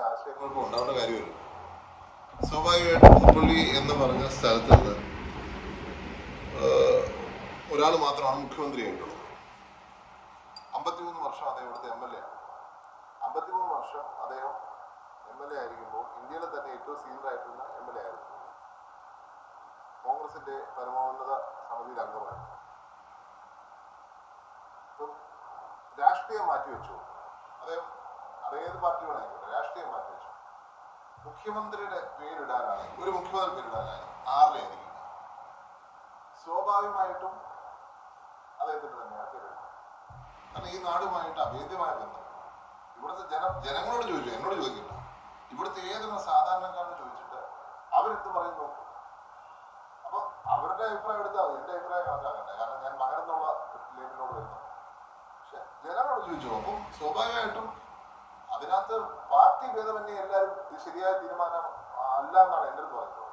തമ്മിൽ ആശയക്കുഴപ്പം ഉണ്ടാവേണ്ട സ്വാഭാവികമായിട്ടും പുതുപ്പള്ളി എന്ന് പറഞ്ഞ സ്ഥലത്ത് നിന്ന് ഒരാൾ മാത്രമാണ് മുഖ്യമന്ത്രിയായിട്ടുള്ളത്. അമ്പത്തിമൂന്ന് വർഷം അദ്ദേഹം ഇവിടുത്തെ എം എൽ എ ആണ്. അമ്പത്തിമൂന്ന് വർഷം അദ്ദേഹം എം എൽ എ ആയിരിക്കുമ്പോൾ ഇന്ത്യയിലെ തന്നെ ഏറ്റവും സീനിയർ ആയിട്ടുള്ള എം എൽ എ ആയിരുന്നു. കോൺഗ്രസിന്റെ പരമോന്നത സമിതിയിൽ അംഗമാണ് രാഷ്ട്രീയം മാറ്റിവെച്ചു. അദ്ദേഹം അതേത് പാർട്ടി രാഷ്ട്രീയ രാഷ്ട്രീയം മാറ്റിവെച്ചു മുഖ്യമന്ത്രിയുടെ പേരിടാനാണ് ഒരു മുഖ്യമന്ത്രി പേരിടാനാണ് ആരുടെ ആയിരിക്കും? സ്വാഭാവികമായിട്ടും അദ്ദേഹത്തിന് തന്നെയാണ് പേരിടുന്നത്. കാരണം ഈ നാടുമായിട്ട് അഭേദ്യമായ ബന്ധം. ഇവിടുത്തെ ജന ജനങ്ങളോട് ചോദിച്ചു എന്നോട് ചോദിക്കണ്ട. ഇവിടുത്തെ ഏതൊരു സാധാരണക്കാരോട് ചോദിച്ചിട്ട് അവരെന്ത് പറയുന്നു അപ്പൊ അവരുടെ അഭിപ്രായം എടുത്താൽ മതി. എന്റെ അഭിപ്രായം കണക്കാക്കണ്ടേ. കാരണം ഞാൻ മകനെന്നുള്ള ലേബിനോട് വരുന്നു. പക്ഷെ ജനങ്ങളോട് ചോദിച്ചു അപ്പം സ്വാഭാവികമായിട്ടും അതിനകത്ത് പാർട്ടി ഭേദമന്യേ എല്ലാവരും ശരിയായ തീരുമാനം അല്ല എന്നാണ് എന്റെ അടുത്ത് പറയുന്നത്.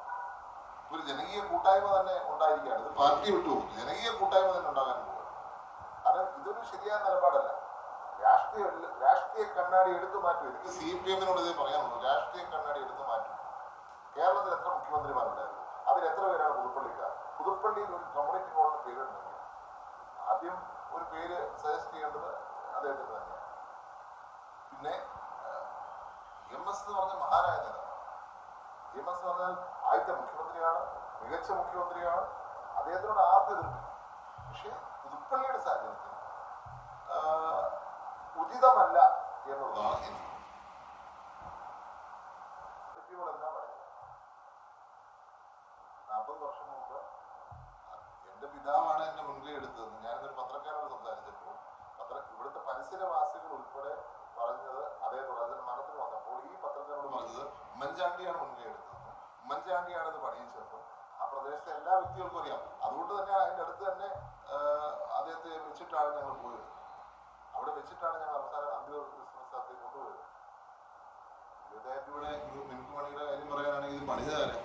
ഒരു ജനകീയ കൂട്ടായ്മ തന്നെ ഉണ്ടായിരിക്കുകയാണ്. ഇത് പാർട്ടി വിട്ടു പോകും ജനകീയ കൂട്ടായ്മ തന്നെ ഉണ്ടാകാൻ പോകും കാരണം ഇതൊരു ശരിയായ നിലപാടല്ല. രാഷ്ട്രീയ രാഷ്ട്രീയ കണ്ണാടി എടുത്തു മാറ്റും. എനിക്ക് സി പി എമ്മിനോട് ഇതേ പറയാനുള്ളൂ. രാഷ്ട്രീയ കണ്ണാടി എടുത്തു മാറ്റും. കേരളത്തിൽ എത്ര മുഖ്യമന്ത്രിമാരുണ്ടായിരുന്നു? അതിൽ എത്ര പേരാണ് പുതുപ്പള്ളിക്കാർ? പുതുപ്പള്ളിയിൽ ഒരു കമ്മ്യൂണിറ്റി ഹോളിന് പേരുണ്ടെങ്കിൽ ആദ്യം ഒരു പേര് സജസ്റ്റ് ചെയ്യേണ്ടത് അദ്ദേഹത്തിന് തന്നെയാണ് പിന്നെ എം എസ് എന്ന് പറഞ്ഞ മഹാനായ നേതാവ് എം എസ് പറഞ്ഞാൽ ആദ്യത്തെ മുഖ്യമന്ത്രിയാണ് മികച്ച മുഖ്യമന്ത്രിയാണ്. അദ്ദേഹത്തിനോട് ആർക്കും എതിർപ്പില്ല. പക്ഷേ പുതുപ്പള്ളിയുടെ സാഹചര്യത്തിൽ ഉചിതമല്ല എന്നുള്ളതാണ് എനിക്ക് നാൽപ്പത് വർഷം മുമ്പ് എന്റെ പിതാവാണ് എന്നെ മുൻകൈ എടുത്തത്. ഉമ്മൻചാണ്ടിയാണ് ഇത് പണിയിച്ചതെന്നും ആ പ്രദേശത്തെ എല്ലാ വ്യക്തികൾക്കും അറിയാം. അതുകൊണ്ട് തന്നെ അതിന്റെ അടുത്ത് തന്നെ അദ്ദേഹത്തെ വെച്ചിട്ടാണ് ഞങ്ങൾ പോയത്. അവിടെ വെച്ചിട്ടാണ് ഞങ്ങൾ അവസാനം അന്ത്യ ക്രിസ്മസ് സ്ഥലത്തേക്ക് കൊണ്ടുപോയത്. ഇരുപതായിരം രൂപയുടെ മിനുക്ക് മണിയുടെ കാര്യം പറയാനാണെങ്കിൽ ഇത് പണിതാരാ